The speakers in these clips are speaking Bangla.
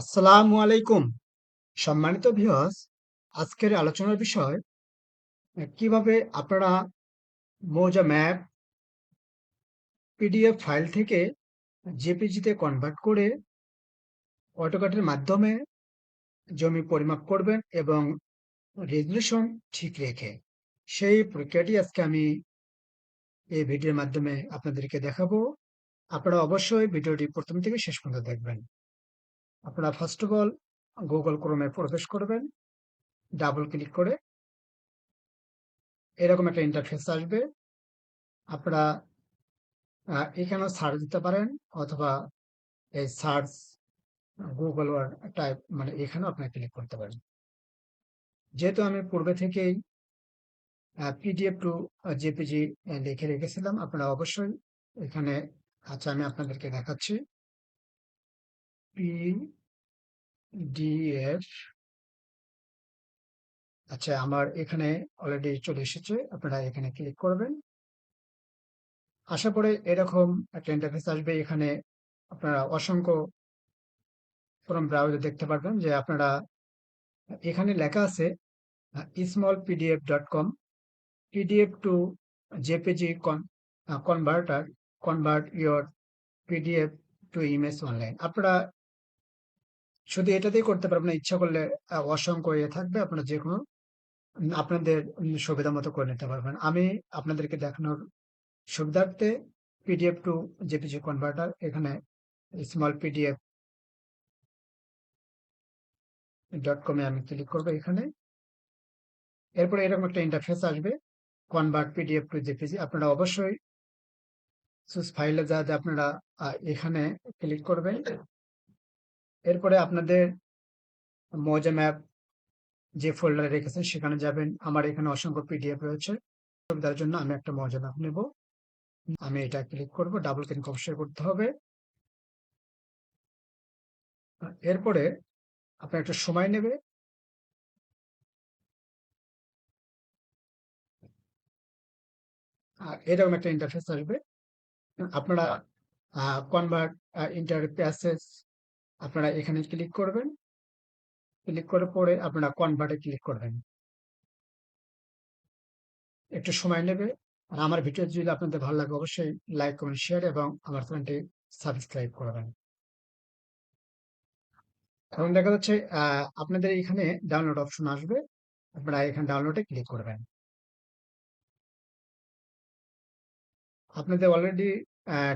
আসসালামু আলাইকুম। সম্মানিত ভিউয়ার্স আজকের আলোচনার বিষয়, কীভাবে আপনারা মৌজা ম্যাপ পিডিএফ ফাইল থেকে জেপিজিতে কনভার্ট করে অটোকাটের মাধ্যমে জমি পরিমাপ করবেন এবং রেজুলেশন ঠিক রেখে, সেই প্রক্রিয়াটি আজকে আমি এই ভিডিওর মাধ্যমে আপনাদেরকে দেখাবো। আপনারা অবশ্যই ভিডিওটি প্রথম থেকে শেষ পর্যন্ত দেখবেন। আপনারা ফার্স্ট অফ অল গুগল ক্রোমে প্রবেশ করবেন ডাবল ক্লিক করে এরকম একটা ইন্টারফেস আসবে। আপনারা এখানেও সার্চ দিতে পারেন অথবা এই সার্চ গুগল টাইপ মানে এখানেও আপনারা ক্লিক করতে পারেন। যেহেতু আমি পূর্বে থেকেই পিডিএফ টু জেপিজি লিখে রেখেছিলাম, আপনারা অবশ্যই এখানে আচ্ছা আমি আপনাদেরকে দেখাচ্ছি। পিডিএফ আচ্ছা আমার এখানে অলরেডি চলে এসেছে, আপনারা এখানে ক্লিক করবেন। আশা পরে এরকম একটা ইন্টারফেস আসবে, এখানে আপনারা অসংখ্য ফোরাম ব্রাউজার দেখতে পারবেন, যে আপনারা এখানে লেখা আছে small PDF dot com PDF to JPG converter convert your PDF to image online আপনারা শুধু এটাতেই করতে পারবেন ইচ্ছা করলে অসংখ্য ইয়ে থাকবে, আপনারা যে কোনো আপনাদের সুবিধা মতো করে নিতে পারবেন। আমি আপনাদেরকে দেখানোর সুবিধার্থে পিডিএফ টু জেপিজি কনভার্টার এখানে স্মল পিডিএফ ডট কমে আমি ক্লিক করব এখানে। এরপরে এরকম একটা ইন্টারফেস আসবে কনভার্ট পিডিএফ টু জেপিজি আপনারা অবশ্যই সুস ফাইলে যা আপনারা এখানে ক্লিক করবেন এরপরে আপনাদের মজা ম্যাপ যে ফোল্ডারে রেখেছেন, সেখানে যাবেন। আমার এখানে অসংখ্য পিডিএফ রয়েছে। সুবিধার জন্য আমি একটা মজা ম্যাপ নেব। আমি এটা ক্লিক করব ডাবল ক্লিক অবশ্যই করতে হবে। এরপরে আপনার একটা সময় নেবে। এরকম একটা ইন্টারফেস আসবে। আপনারা কনভার্ট ইন্টার প্যাসেজ আপনারা এখানে ক্লিক করবেন। ক্লিক করে পরে আপনারা কনভার্টে ক্লিক করবেন। একটু সময় নেবে। আর আমার ভিডিও যদি আপনাদের ভালো লাগে, অবশ্যই লাইক কমেন্ট শেয়ার এবং আমার চ্যানেলটি সাবস্ক্রাইব করবেন। এখন দেখা যাচ্ছে আপনাদের এখানে ডাউনলোড অপশন আসবে। আপনারা এখানে ডাউনলোডে ক্লিক করবেন। আপনাদের অলরেডি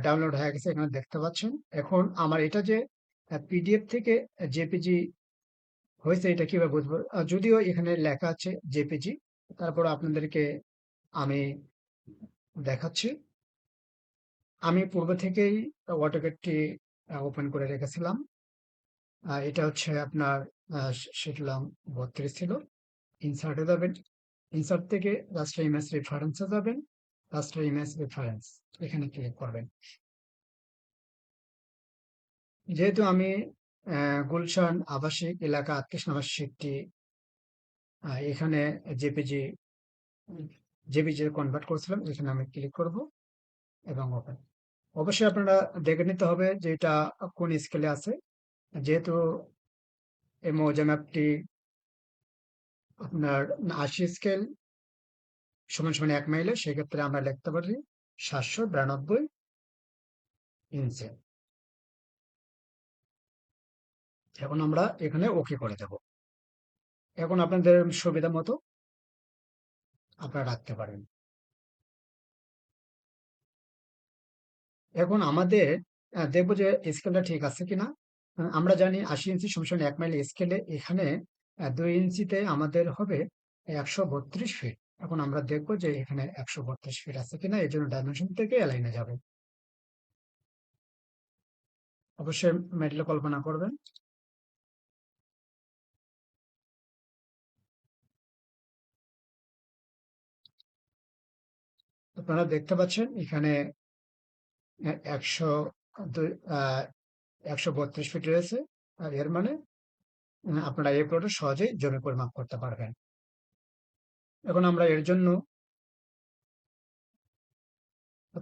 ডাউনলোড হয়ে গেছে, এখানে দেখতে পাচ্ছেন। এখন আমার এটা যে পিডিএফ থেকে জেপিজি হয়েছে, এটা কীভাবে বুঝব? যদিও এখানে লেখা আছে জেপিজি তারপর আপনাদেরকে আমি দেখাচ্ছি। আমি পূর্ব থেকেই অটোকেটটি ওপেন করে রেখেছিলাম। এটা হচ্ছে আপনার শিটলাম বত্রিশ ছিল। ইনসার্টে যাবেন। ইনসার্ট থেকে রাষ্ট্র ইমেজ রেফারেন্সে যাবেন। রাষ্ট্র ইমেজ রেফারেন্স এখানে ক্লিক করবেন। যেহেতু আমি গুলশান আবাসিক এলাকা আটত্রিশ নম্বর সিটটি এখানে জেপিজি জেপিজি কনভার্ট করেছিলাম এখানে আমি ক্লিক করব এবং ওপেন অবশ্যই আপনারা দেখে নিতে হবে যে এটা কোন স্কেলে আছে। যেহেতু এই মৌজা ম্যাপটি আপনার আশি স্কেল সমান সমান এক মাইলে সেক্ষেত্রে আমরা লিখতে পারি সাতশো বিরানব্বই ইঞ্চি এখন আমরা এখানে ওকে করে দেব। এখন আপনাদের সুবিধা মতো আপনারা রাখতে পারেন। এখন আমাদের দেখব যে স্কেলটা ঠিক আছে কিনা। আমরা জানি আশি ইঞ্চি সমান এক মাইল স্কেলে এখানে দুই ইঞ্চিতে আমাদের হবে একশো বত্রিশ ফিট এখন আমরা দেখব যে এখানে একশো বত্রিশ ফিট আছে কিনা এই জন্য ডাইমেনশন থেকে এলাইনে যাবে। অবশ্যই মেডেল কল্পনা করবেন। আপনারা দেখতে পাচ্ছেন, এখানে একশো একশো বত্রিশ ফিট রয়েছে, আর এর মানে আপনারা এই প্লটে সহজেই জমি পরিমাপ করতে পারবেন। এখন আমরা এর জন্য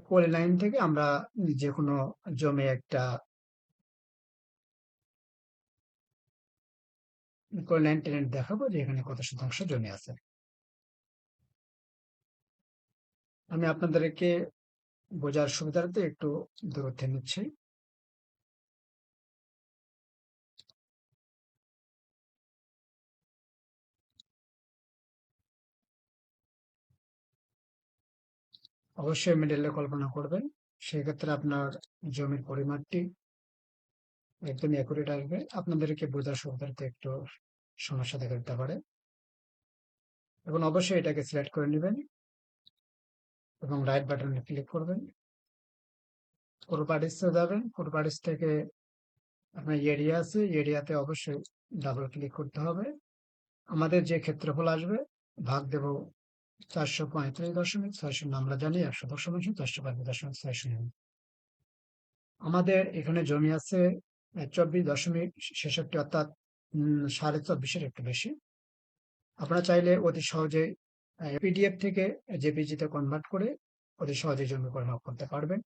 পলি লাইন থেকে আমরা যে কোনো জমি একটা লাইন টেনে দেখাবো যে এখানে কত শতাংশ জমি আছে। আমি আপনাদেরকে বোঝার সুবিধার্থে একটু দূরত্বে নিচ্ছি। অবশ্যই মিডলে কল্পনা করবেন, সেক্ষেত্রে আপনার জমির পরিমাণটি একদম অ্যাকুরেট আসবে। আপনাদেরকে বোঝার সুবিধার্থে একটু সমস্যা দেখা দিতে পারে। এবং অবশ্যই এটাকে সিলেক্ট করে নেবেন। এবং রাইট বাটনে ক্লিক করবেন। প্রপার্টিসে যাবেন। প্রপার্টিস থেকে আপনার এরিয়া আছে এরিয়াতে অবশ্যই ডাবল ক্লিক করতে হবে। আমাদের যে ক্ষেত্রফল আসবে, ভাগ দেব চারশো পঁয়ত্রিশ দশমিক ছয়শো আমরা জানি একশো দশমিক চারশো পঁয়ত্রিশ দশমিক ছয়শো আমাদের এখানে জমি আছে চব্বিশ দশমিক ছেষট্টি, অর্থাৎ সাড়ে চব্বিশের একটু বেশি। আপনারা চাইলে অতি সহজে পিডিএফ থেকে জেপিজিতে কনভার্ট করে অতি সহজে জমি পরিমাপ করতে পারবেন।